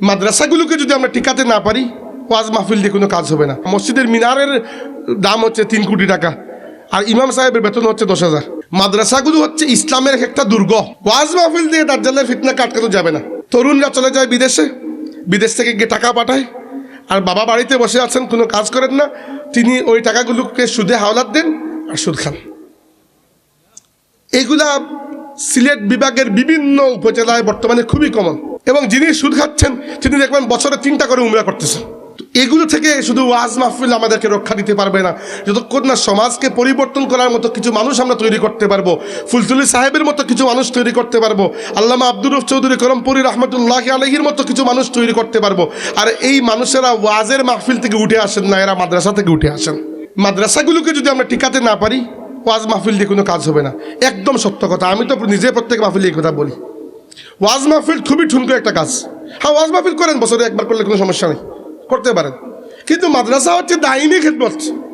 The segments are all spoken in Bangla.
মাদ্রাসাগুলোকে যদি আমরা টিকাতে না পারি, ওয়াজ মাহফিল দিয়ে কোনো কাজ হবে না। মসজিদের মিনারের দাম হচ্ছে তিন কোটি টাকা, আর ইমাম সাহেবের বেতন হচ্ছে দশ হাজার। মাদ্রাসাগুলো হচ্ছে ইসলামের একটা দুর্গ। ওয়াজ মাহফিল দিয়ে দার্জালের ফিতনা কাটকানো যাবে না। তরুণরা চলে যায় বিদেশে, বিদেশ থেকে গিয়ে টাকা পাঠায়, আর বাবা বাড়িতে বসে আছেন, কোনো কাজ করেন না। তিনি ওই টাকাগুলোকে সুদে হাওলাত দেন আর সুদ খান। এগুলা সিলেট বিভাগের বিভিন্ন উপজেলায় বর্তমানে খুবই কমন এবং যিনি সুদ খাচ্ছেন, তিনি দেখবেন বছরে তিনটা করে উমরা করতেছেন। এগুলো থেকে শুধু ওয়াজ মাহফিল আমাদেরকে রক্ষা দিতে পারবে না। যতক্ষণ না সমাজকে পরিবর্তন করার মতো কিছু মানুষ আমরা তৈরি করতে পারব, ফুলতুলি সাহেবের মতো কিছু মানুষ তৈরি করতে পারব, আল্লামা আব্দুর রফ চৌধুরী করমপুরি রহমতুল্লাহ আলহির মতো কিছু মানুষ তৈরি করতে পারব। আর এই মানুষেরা ওয়াজের মাহফিল থেকে উঠে আসেন না, এরা মাদ্রাসা থেকে উঠে আসেন। মাদ্রাসাগুলোকে যদি আমরা টিকাতে না পারি, ওয়াজ মাহফিল দিয়ে কোনো কাজ হবে না। একদম সত্য কথা। আমি তো নিজে প্রত্যেক মাহফিলে এই কথা বলি। ওয়াজ মাহফিল খুবই ঠুনকো একটা কাজ। হ্যাঁ ওয়াজ মাহফিল করেন, বছরে একবার করলে কোনো সমস্যা নেই। করতে পারেন। কিন্তু মাদ্রাসা হচ্ছে দাইমি খেদমত।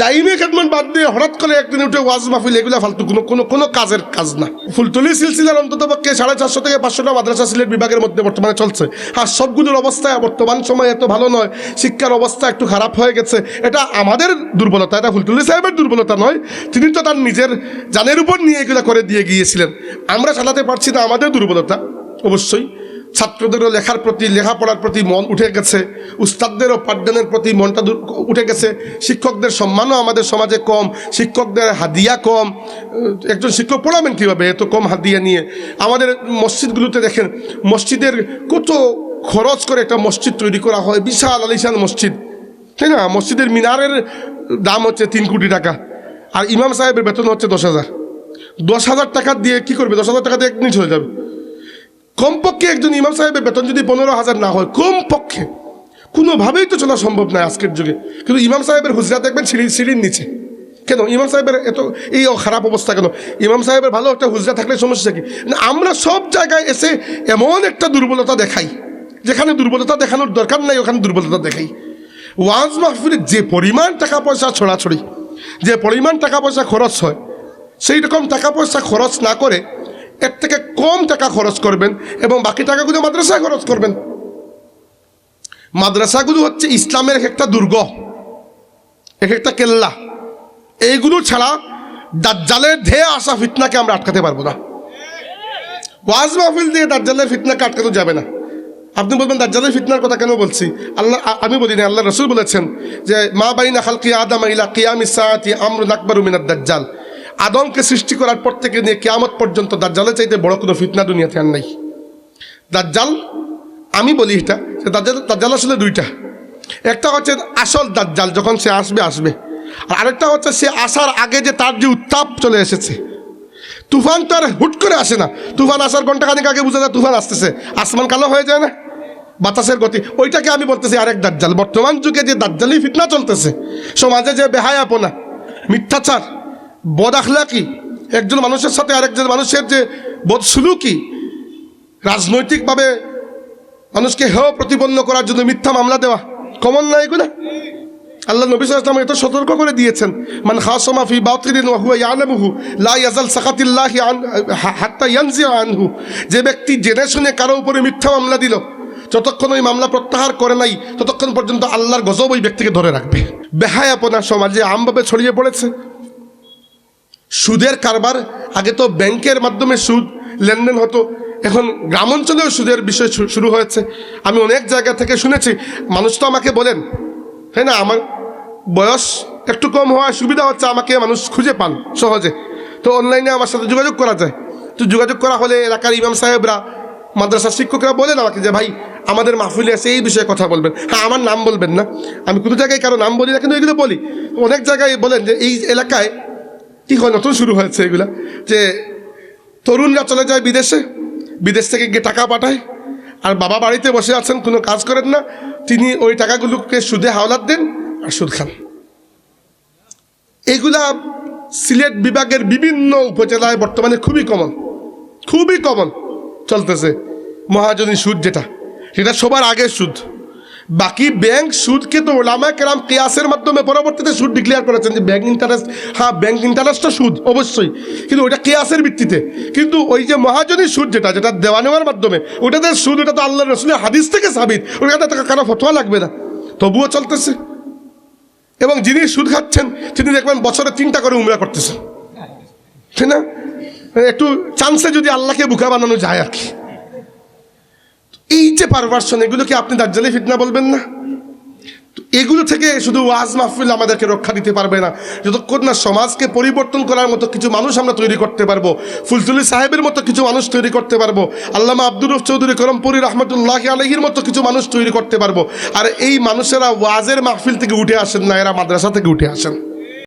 দাইমি খেদমত বাদ দিয়ে হঠাৎ করে একদিন উঠে ওয়াজ মাহফিল, এগুলো ফালতু, কোনো কোনো কোনো কাজের কাজ না। ফুলতলি সিলসিলার অন্তত পক্ষে সাড়ে চারশো থেকে পাঁচশোটা মাদ্রাসা সিলেট বিভাগের মধ্যে বর্তমানে চলছে। আর সবগুলোর অবস্থা বর্তমান সময় এত ভালো নয়, শিক্ষার অবস্থা একটু খারাপ হয়ে গেছে। এটা আমাদের দুর্বলতা, এটা ফুলতুলি সাহেবের দুর্বলতা নয়, তিনি তো তার নিজের জানের উপর নিয়ে এগুলো করে দিয়ে গিয়েছিলেন। আমরা চালাতে পারছি না আমাদের দুর্বলতা, অবশ্যই। ছাত্রদেরও লেখার প্রতি, লেখাপড়ার প্রতি মন উঠে গেছে। উস্তাদদেরও পাঠদানের প্রতি মনটা উঠে গেছে। শিক্ষকদের সম্মানও আমাদের সমাজে কম, শিক্ষকদের হাদিয়া কম। একজন শিক্ষক পড়াবেন কীভাবে? এত কম হাদিয়া নিয়ে। আমাদের মসজিদগুলোতে দেখেন, মসজিদের কত খরচ করে একটা মসজিদ তৈরি করা হয়। বিশাল আলিশান মসজিদ। তাই না? মসজিদের মিনারের দাম হচ্ছে তিন কোটি টাকা। আর ইমাম সাহেবের বেতন হচ্ছে দশ হাজার। দশ হাজার টাকা দিয়ে কি করবে? দশ হাজার টাকা দিয়ে একদিন চলে যাবে। কমপক্ষে একজন ইমাম সাহেবের বেতন যদি পনেরো হাজার না হয় কমপক্ষে। কোনোভাবেই তো চলা সম্ভব নয় আজকের যুগে। কিন্তু ইমাম সাহেবের হুজরা দেখবেন সিঁড়ি সিঁড়ির নিচে। কেন? ইমাম সাহেবের এত এই খারাপ অবস্থা কেন? ইমাম সাহেবের ভালো একটা হুজরা থাকলে সমস্যা কি? না, আমরা সব জায়গায় এসে এমন একটা দুর্বলতা দেখাই যেখানে দুর্বলতা দেখানোর দরকার নাই ওখানে দুর্বলতা দেখাই। ওয়াজ মাহফিলে যে পরিমাণ টাকা পয়সা ছড়াছড়ি যে পরিমাণ টাকা পয়সা খরচ হয় সেই রকম টাকা পয়সা খরচ না করে এর থেকে কম টাকা খরচ করবেন এবং বাকি টাকাগুলো মাদ্রাসায় খরচ করবেন। মাদ্রাসাগুলো হচ্ছে ইসলামের এক একটা দুর্গ, এক একটা কেল্লা। এইগুলো ছাড়া দাজ্জালের ধেয়ে আসা ফিতনাকে আমরা আটকাতে পারব না। ওয়াজ মাহফিল দিয়ে দাজ্জালের ফিতনাকে আটকাতে যাবে না। আপনি বলবেন, দাজ্জালের ফিতনার কথা কেন বলছি? আল্লাহ আমি বলি না আল্লাহ রসুল বলেছেন যে, মা বাইনা খালকি আদম ইলা কিয়াম ইসাআতি আমরুন আকবারু মিনাদ দাজ্জাল। আদমকে সৃষ্টি করার পর থেকে নিয়ে কেয়ামত পর্যন্ত দাজ্জালের চাইতে বড় কোনো ফিতনা দুনিয়াতে আর নাই। দাজ্জাল, আমি বলি এটা, যে দাজ্জাল দাজ্জাল আসলে দুইটা। একটা হচ্ছে আসল দাজ্জাল, যখন সে আসবে আসবে। আর আরেকটা হচ্ছে সে আসার আগে যে তার যে উত্তাপ চলে এসেছে। তুফান তো আর হুট করে আসে না। তুফান আসার ঘণ্টা খানিক আগে বুঝে যায় তুফান আসতেছে। আসমান কালো হয়ে যায় না। বাতাসের গতি। ওইটাকে আমি বলতেছি আরেক দাজ্জাল। বর্তমান যুগে যে দাজ্জালি ফিতনা চলতেছে, সমাজে যে বেহায়াপনা, মিথ্যাচার বদ আখলাকি। একজন মানুষের সাথে আরেকজন মানুষের যে বদসুলুকি রাজনৈতিকভাবে মানুষকে হেয় প্রতিপন্ন করার জন্য মিথ্যা মামলা দেওয়া, কমন না এগুলো? আল্লাহ নবী এত সতর্ক করে দিয়েছেন, মান খাসমা ফি বাতিলিন আন আনহু। যে ব্যক্তি জেনে শুনে কারও উপরে মিথ্যা মামলা দিল, যতক্ষণ ওই মামলা প্রত্যাহার করে নাই, ততক্ষণ পর্যন্ত আল্লাহর গজব ওই ব্যক্তিকে ধরে রাখবে। বেহায়াপনা সমাজে আমভাবে ছড়িয়ে পড়েছে। সুদের কারবার, আগে তো ব্যাংকের মাধ্যমে সুদ লেনদেন হতো, এখন গ্রাম অঞ্চলেও সুদের বিষয় শুরু হয়েছে। আমি অনেক জায়গা থেকে শুনেছি, মানুষ তো আমাকে বলেন তাই না, আমার বয়স একটু কম হওয়ার সুবিধা হচ্ছে, আমাকে মানুষ খুঁজে পান সহজে। তো অনলাইনে আমার সাথে যোগাযোগ করা যায়। তো যোগাযোগ করা হলে এলাকার ইমাম সাহেবরা মাদ্রাসার শিক্ষকরা বলেন আমাকে যে, ভাই, আমাদের মাহফিলে এসে এই বিষয়ে কথা বলবেন। হ্যাঁ আমার নাম বলবেন না। আমি কোনো জায়গায় কারও নাম বলি না, কিন্তু এগুলো বলি। অনেক জায়গায় বলেন যে, এই এলাকায় কি হয় নতুন শুরু হয়েছে এগুলা? যে তরুণরা চলে যায় বিদেশে, বিদেশ থেকে গিয়ে টাকা পাঠায়, আর বাবা বাড়িতে বসে আছেন, কোনো কাজ করেন না, তিনি ওই টাকাগুলোকে সুদে হাওলাত দেন আর সুদ খান। এগুলা সিলেট বিভাগের বিভিন্ন উপজেলায় বর্তমানে খুবই কমন খুবই কমন চলতেছে। মহাজনী সুদ যেটা, সেটা সবার আগের সুদ। বাকি ব্যাংক সুদকে তো ওলামা কেরাম কেয়াসের মাধ্যমে পরবর্তীতে সুদ ডিক্লেয়ার করেছেন যে ব্যাংক ইন্টারেস্ট হ্যাঁ ব্যাংক ইন্টারেস্টটা সুদ, অবশ্যই। কিন্তু ওইটা কেয়াসের ভিত্তিতে। কিন্তু ওই যে মহাজনী সুদ যেটা যেটা দেওয়া নেওয়ার মাধ্যমে, ওটাতে সুদ ওটা তো আল্লাহ রসুলের হাদিস থেকে সাবিত। ওটাতে কারও ফতোয়া লাগবে না। তবুও চলতেছে। এবং যিনি সুদ খাচ্ছেন, তিনি দেখবেন বছরে তিনটা করে উমরা করতেছেন ঠিক না? একটু চান্সে যদি আল্লাহকে বুকা বানানো যায় আর কি। এই যে পারভার্সন এগুলো কি আপনি দার্জালি ফিতনা বলবেন না? এগুলো থেকে শুধু ওয়াজ মাহফিল আমাদেরকে রক্ষা দিতে পারবে না। যতক্ষণ না সমাজকে পরিবর্তন করার মতো কিছু মানুষ আমরা তৈরি করতে পারব, ফুলতুলি সাহেবের মতো কিছু মানুষ তৈরি করতে পারব, আল্লামা আব্দুর রফ চৌধুরী করমপুরি রহমতুল্লাহ আলহির মতো কিছু মানুষ তৈরি করতে পারব। আর এই মানুষেরা ওয়াজের মাহফিল থেকে উঠে আসেন না, এরা মাদ্রাসা থেকে উঠে আসেন।